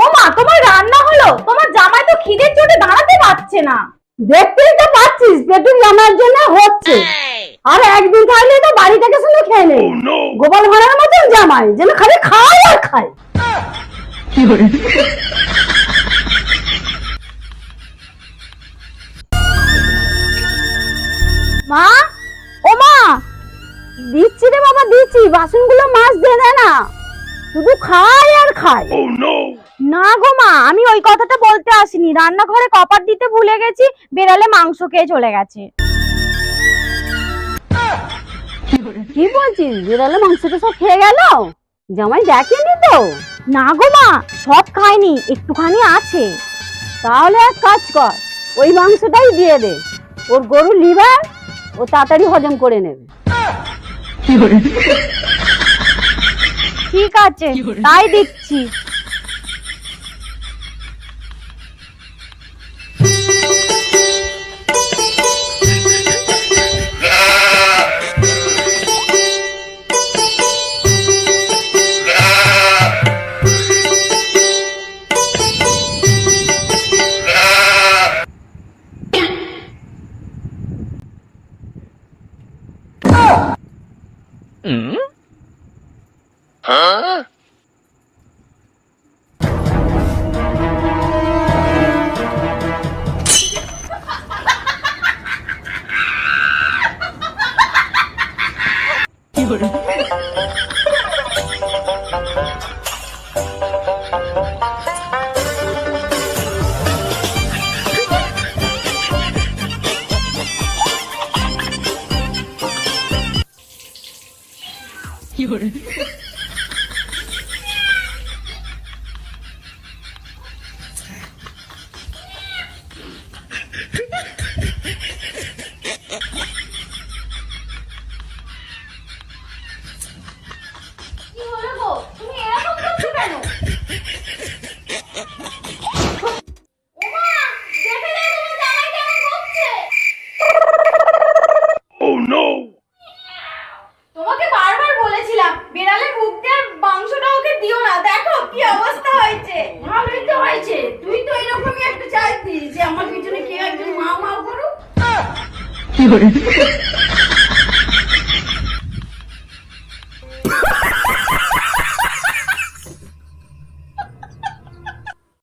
ও মা তোমার রান্না হলো? তোমার জামাই তো খিদের চোটে দাঁড়াতে পারছে না। দেখতেই তো পাচ্ছিস পেটুক আমার জন্য হচ্ছে। আর একদিন থাকলে তো বাড়িটাকে শুনে খেয়ে নেই গোপাল ভাড়ার মতন জামাই যেন খালি খায় আর খায়। মা ও মা দিচ্ছি রে দিচ্ছি বাসনগুলো মাছ দিয়ে দেয় না। শুধু খায় আর খায়। না গো মা আমি ওই কথাটা বলতে আসিনি। রান্নাঘরে কপার দিতে ভুলে গেছি বেড়ালে মাংস খেয়ে চলে গেছে। কি বলছিস? বিড়ালে মাংসটা সব খেয়ে গেল? জামাই দেখেনি তো? না গো মা সব খায়নি একটুখানি আছে। তাহলে এক কাজ কর ওই মাংসটাই দিয়ে দে। ওর গরুর লিভার ও তাড়াতাড়ি হজম করে নেবে। ঠিক আছে তাই দিচ্ছি Mm? Huh? You're কি বিড়ালের মুখ দিয়ে মাংসটা ওকে দিও না। দেখো কি অবস্থা হয়েছে। ভালোই তো হয়েছে। তুই তো এরকমই একটা চাইতি যে আমার পিছনে কেউ একজন মা মা করুক। কি করে?